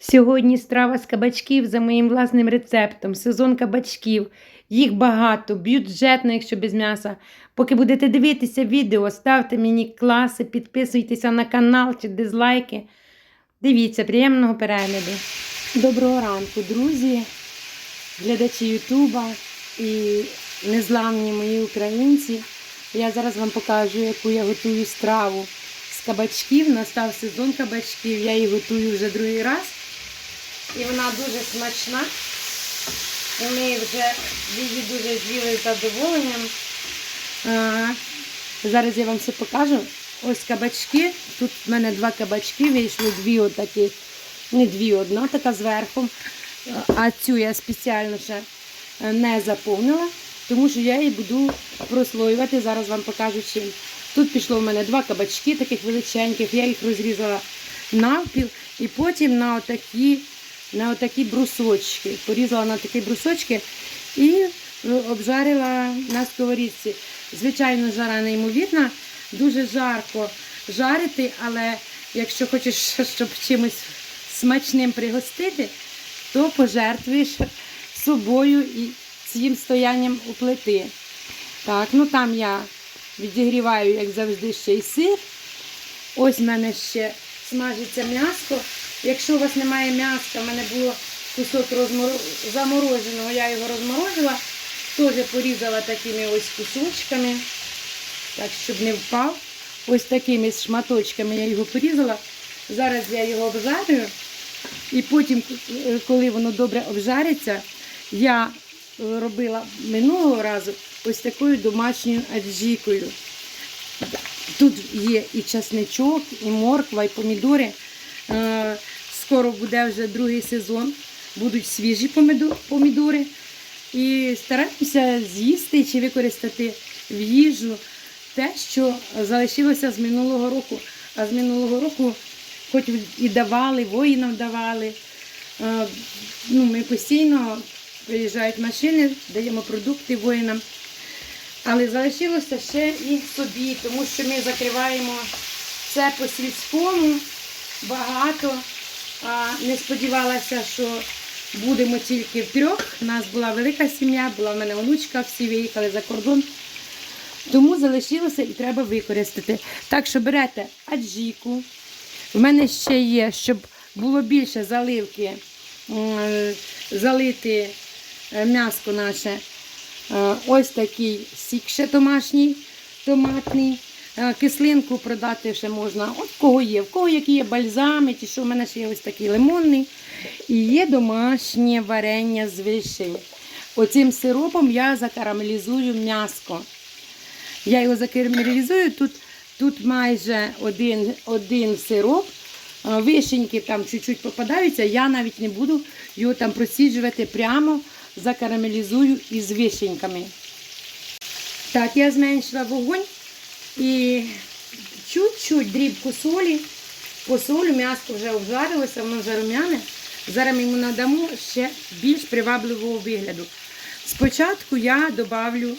Сьогодні страва з кабачків за моїм власним рецептом. Сезон кабачків. Їх багато, бюджетно, якщо без м'яса. Поки будете дивитися відео, ставте мені класи, підписуйтеся на канал чи дизлайки. Дивіться, приємного перегляду. Доброго ранку, друзі, глядачі Ютуба і незламні мої українці. Я зараз вам покажу, яку я готую страву з кабачків. Настав сезон кабачків, я її готую вже другий раз. І вона дуже смачна. І ми вже її дуже з'їли з задоволенням. Зараз я вам все покажу. Ось кабачки. Тут в мене два кабачки, вийшло дві отакі, не дві, одна така зверху. А цю я спеціально ще не заповнила, тому що я її буду прослоювати. Зараз вам покажу чим. Тут пішло в мене два кабачки, таких величеньких, я їх розрізала навпіл і потім на отакі, на отакі брусочки. Порізала на такі брусочки і обжарила на сковорідці. Звичайно, жара неймовірна, дуже жарко жарити, але якщо хочеш, щоб чимось смачним пригостити, то пожертвуєш собою і цим стоянням у плити. Так, ну там я відігріваю, як завжди, ще й сир. Ось в мене ще смажиться м'ясо. Якщо у вас немає м'яска, в мене було кусок розмор... замороженого, я його розморозила, теж порізала такими ось кусочками, так, щоб не впав. Ось такими шматочками я його порізала. Зараз я його обжарюю. І потім, коли воно добре обжариться, я робила минулого разу ось такою домашньою аджікою. Тут є і часничок, і морква, і помідори. Е, Скоро буде вже другий сезон, будуть свіжі помідори. І стараємося з'їсти чи використати в їжу те, що залишилося з минулого року. А з минулого року, хоч і давали, воїнам давали, е, ну, ми постійно приїжджають машини, даємо продукти воїнам. Але залишилося ще і собі, тому що ми закриваємо це по сільському багато. А не сподівалася, що будемо тільки втрьох. У нас була велика сім'я, була в мене онучка, всі виїхали за кордон. Тому залишилося і треба використати. Так що берете аджіку. В мене ще є, щоб було більше заливки, залити м'яско наше. Ось такий сік ще домашній, томатний. Кислинку продати ще можна. От кого є, в кого які є бальзами, ті, що в мене ще є ось такий лимонний. І є домашнє варення з вишень. Оцим сиропом я закарамелізую м'яско. Я його закарамелізую, тут тут майже один один сироп. Вишеньки там чуть-чуть попадаються, я навіть не буду його там просіджувати прямо закарамелізую із вишеньками. Так, я зменшила вогонь і чуть-чуть дрібку солі. Посолю, м'ясо вже обжарилося, воно вже рум'яне. Зараз ми йому надамо ще більш привабливого вигляду. Спочатку я додавлю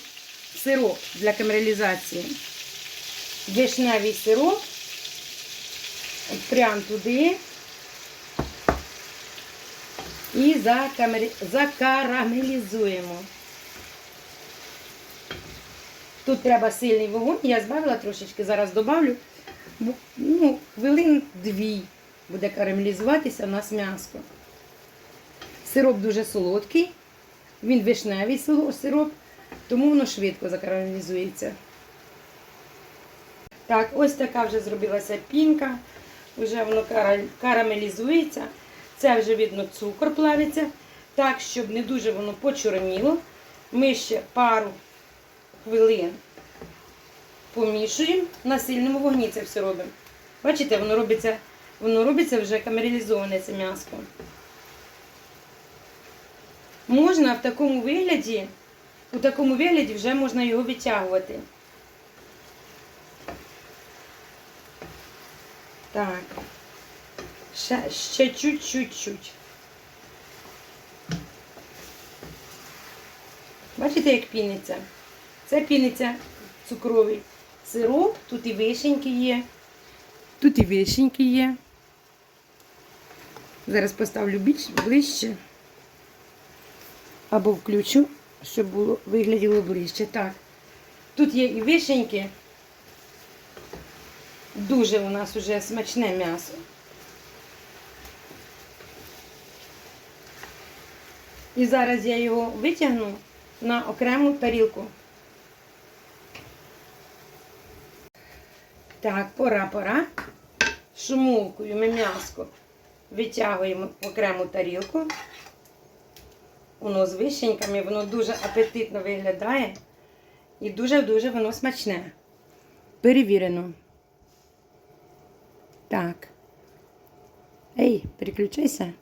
сироп для камералізації. Вишневий сироп. Прямо туди. І закарамелізуємо. Тут треба сильний вогонь, я збавила трошечки, зараз добавлю. Ну, хвилин дві буде карамелізуватися у нас м'ясо. Сироп дуже солодкий, він вишневий сироп, тому воно швидко закарамелізується. Так, ось така вже зробилася пінка, вже воно карамелізується. Це вже видно цукор плавиться. Так, щоб не дуже воно почорніло. Ми ще пару хвилин помішуємо. На сильному вогні це все робимо. Бачите, воно робиться воно робиться вже камералізоване це м'ясо. Можна в такому вигляді, у такому вигляді вже можна його витягувати. Так. Ще, ще чуть-чуть-чуть. Бачите, як піниться? Це піниться цукровий сироп, тут і вишеньки є. Тут і вишеньки є. Зараз поставлю більш ближче. Або включу, щоб було вигляділо ближче. Так. Тут є і вишеньки. Дуже у нас уже смачне м'ясо. І зараз я його витягну на окрему тарілку. Так, пора, пора. Шумовкою ми м'яско витягуємо в окрему тарілку. Воно з вишеньками, воно дуже апетитно виглядає. І дуже-дуже воно смачне. Перевірено. Так. Ей, переключайся.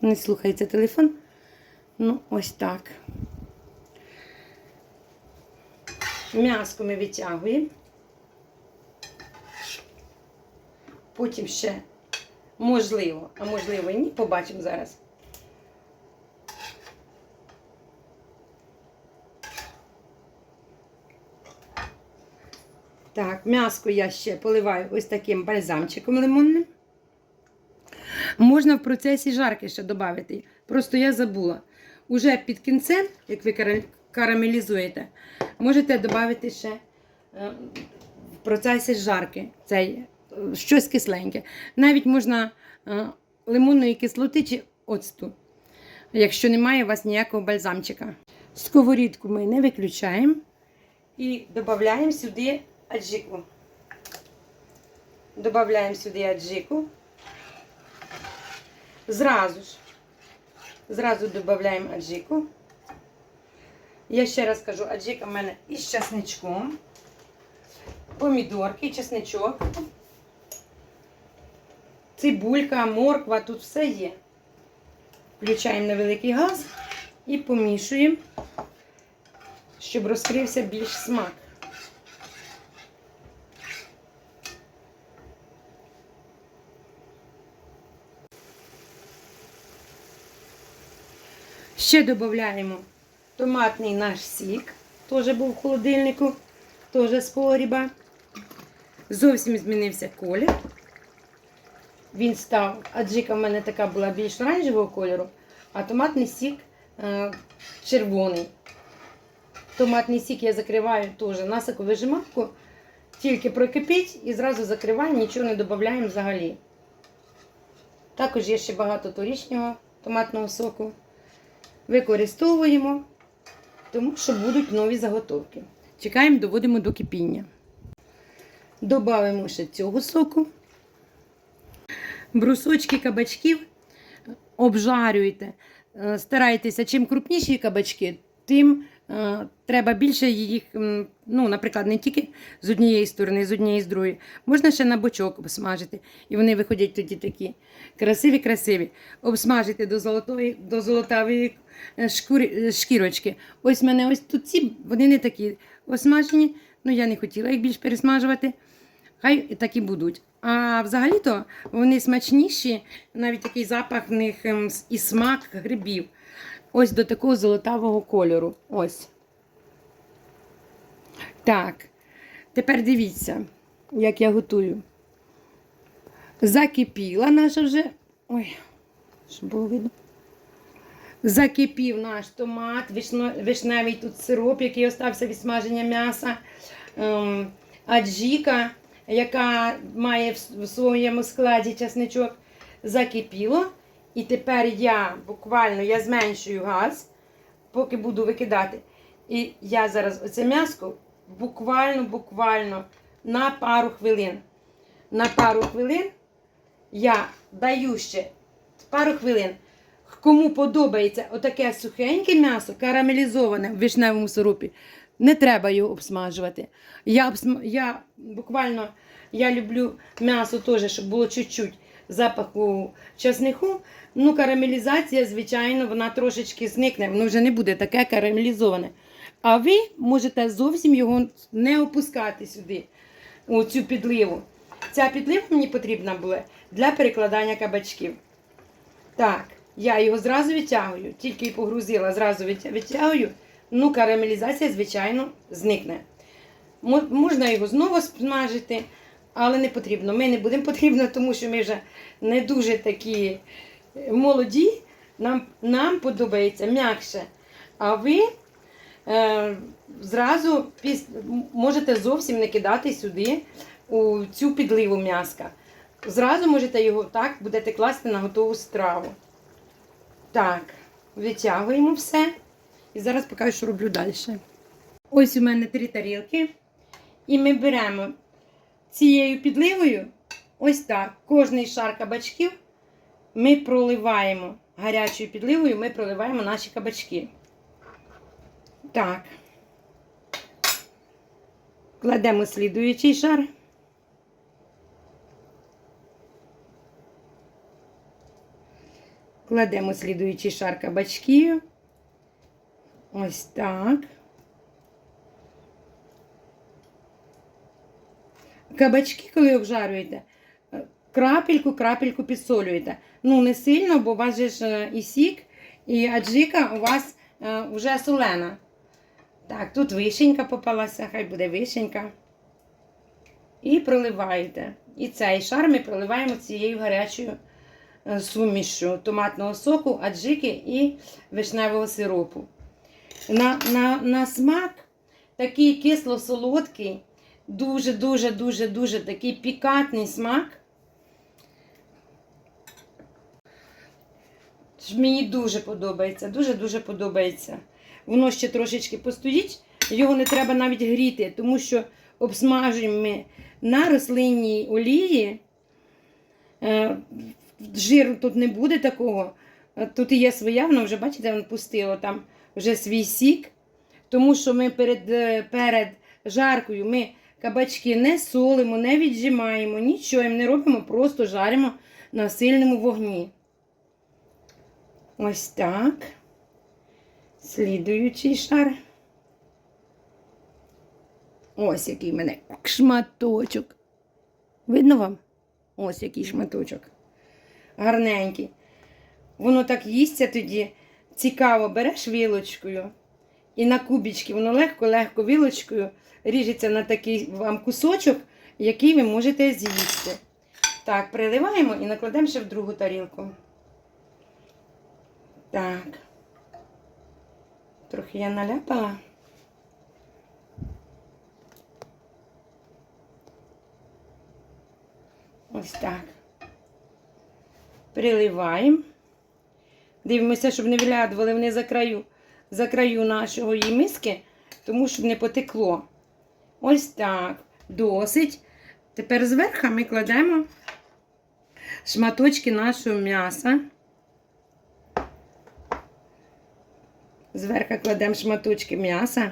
Не слухається телефон. Ну, ось так. М'яско ми витягуємо. Потім ще можливо, а можливо і ні, побачимо зараз. Так, м'яско я ще поливаю ось таким бальзамчиком лимонним. Можна в процесі жарки ще додати. Просто я забула. Уже під кінцем, як ви карамелізуєте, можете додати ще е, в процесі жарки цей, щось кисленьке. Навіть можна е, лимонної кислоти чи оцту, якщо немає у вас ніякого бальзамчика. Сковорідку ми не виключаємо і додаємо сюди аджику. Додаємо сюди аджику. Зразу ж. Зразу додаємо аджику. Я ще раз кажу, аджика в мене із часничком. Помідорки, чесничок. Цибулька, морква, тут все є. Включаємо на великий газ і помішуємо, щоб розкрився більш смак. Ще додаємо томатний наш сік, теж був в холодильнику, теж з погріба. Зовсім змінився колір. Він став, аджика в мене така була більш оранжевого кольору, а томатний сік е, червоний. Томатний сік я закриваю теж на соковижималку, тільки прокипіть і зразу закриваємо, нічого не додаємо взагалі. Також є ще багато торічнього томатного соку використовуємо, тому що будуть нові заготовки. Чекаємо, доводимо до кипіння. Добавимо ще цього соку. Брусочки кабачків обжарюйте. Е, Старайтеся, чим крупніші кабачки, тим е, треба більше їх, ну, наприклад, не тільки з однієї сторони, з однієї з другої. Можна ще на бочок обсмажити. І вони виходять тоді такі красиві-красиві. Обсмажити до золотої, до золотавої е, шкірочки. Ось мене ось тут ці, вони не такі осмажені. Ну, я не хотіла їх більш пересмажувати. Хай так і будуть. А взагалі-то вони смачніші, навіть такий запах в них ем, і смак грибів. Ось до такого золотавого кольору. Ось. Так. Тепер дивіться, як я готую. Закипіла наша вже. Ой, щоб було видно. Закипів наш томат, вишневий тут сироп, який остався від смаження м'яса, ем, аджіка, яка має в своєму складі часничок, закипіло. І тепер я буквально я зменшую газ, поки буду викидати. І я зараз оце м'яско буквально, буквально на пару хвилин. На пару хвилин я даю ще пару хвилин. Кому подобається отаке сухеньке м'ясо, карамелізоване в вишневому сиропі, не треба його обсмажувати. Я, обсм... я буквально я люблю м'ясо теж, щоб було чуть-чуть запаху часнику. Ну, карамелізація, звичайно, вона трошечки зникне, воно вже не буде таке карамелізоване. А ви можете зовсім його не опускати сюди, у цю підливу. Ця підлива мені потрібна була для перекладання кабачків. Так, я його зразу відтягую, тільки й погрузила, зразу відтя- відтягую. Ну, карамелізація, звичайно, зникне. Можна його знову смажити, Але не потрібно. Ми не будемо потрібно, тому що ми вже не дуже такі е, молоді. Нам, нам подобається м'якше. А ви е, зразу піс... можете зовсім не кидати сюди у цю підливу м'яска. Зразу можете його так будете класти на готову страву. Так, витягуємо все. І зараз покажу, що роблю далі. Ось у мене три тарілки. І ми беремо цією підливою, ось так, кожний шар кабачків ми проливаємо гарячою підливою, ми проливаємо наші кабачки. Так. Кладемо слідуючий шар. Кладемо слідуючий шар кабачків. Ось так. Кабачки, коли обжарюєте, е, крапельку, крапельку підсолюєте. Ну, не сильно, бо у вас же ж е, і сік, і аджика у вас е, вже солена. Так, тут вишенька попалася, хай буде вишенька. І проливаєте. І цей шар ми проливаємо цією гарячою е, сумішю томатного соку, аджики і вишневого сиропу. На, на, на смак такий кисло-солодкий, дуже-дуже дуже дуже такий пікантний смак. Мені дуже подобається, дуже-дуже подобається. Воно ще трошечки постоїть, його не треба навіть гріти, тому що обсмажуємо ми на рослинній олії. Е, Жиру тут не буде такого. Тут є своя, воно вже, бачите, воно пустило там вже свій сік. Тому що ми перед, е, перед жаркою ми кабачки не солимо, не віджимаємо, нічого їм не робимо, просто жаримо на сильному вогні. Ось так. Слідуючий шар. Ось який в мене шматочок. Видно вам? Ось який шматочок. Гарненький. Воно так їсться тоді. Цікаво, береш вілочкою і на кубічки, воно легко-легко вілочкою ріжеться на такий вам кусочок, який ви можете з'їсти. Так, приливаємо і накладемо ще в другу тарілку. Так. Трохи я наляпала. Ось так. Приливаємо. Дивимося, щоб не вилядували вони за краю, за краю нашого її миски, тому щоб не потекло. Ось так. Досить. Тепер зверху ми кладемо шматочки нашого м'яса. Зверху кладемо шматочки м'яса.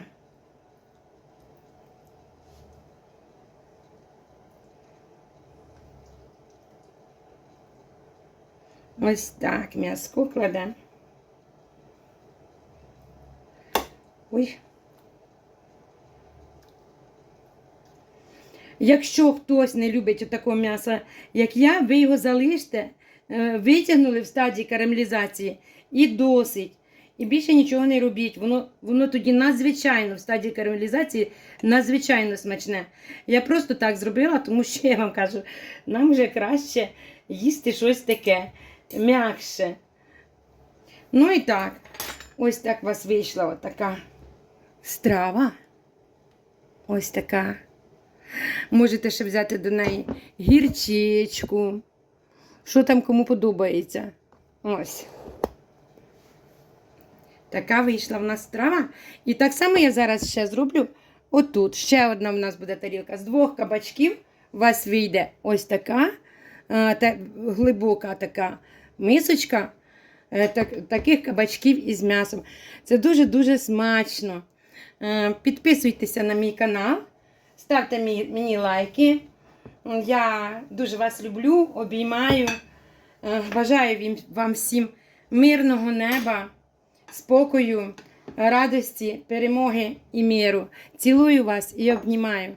Ось так м'яско кладемо. Ой. Якщо хтось не любить такого м'яса, як я, ви його залиште, е, витягнули в стадії карамелізації і досить. І більше нічого не робіть. Воно, воно тоді надзвичайно в стадії карамелізації надзвичайно смачне. Я просто так зробила, тому що я вам кажу, нам вже краще їсти щось таке м'якше. Ну і так, ось так у вас вийшла от така страва. Ось така. Можете ще взяти до неї гірчичку. Що там кому подобається. Ось. Така вийшла в нас страва. І так само я зараз ще зроблю отут. Ще одна в нас буде тарілка. З двох кабачків у вас вийде ось така та, глибока така мисочка е, так, таких кабачків із м'ясом. Це дуже-дуже смачно. Е, Підписуйтеся на мій канал, ставте мені, лайки. Я дуже вас люблю, обіймаю. Е, Бажаю вам всім мирного неба, спокою, радості, перемоги і миру. Цілую вас і обнімаю.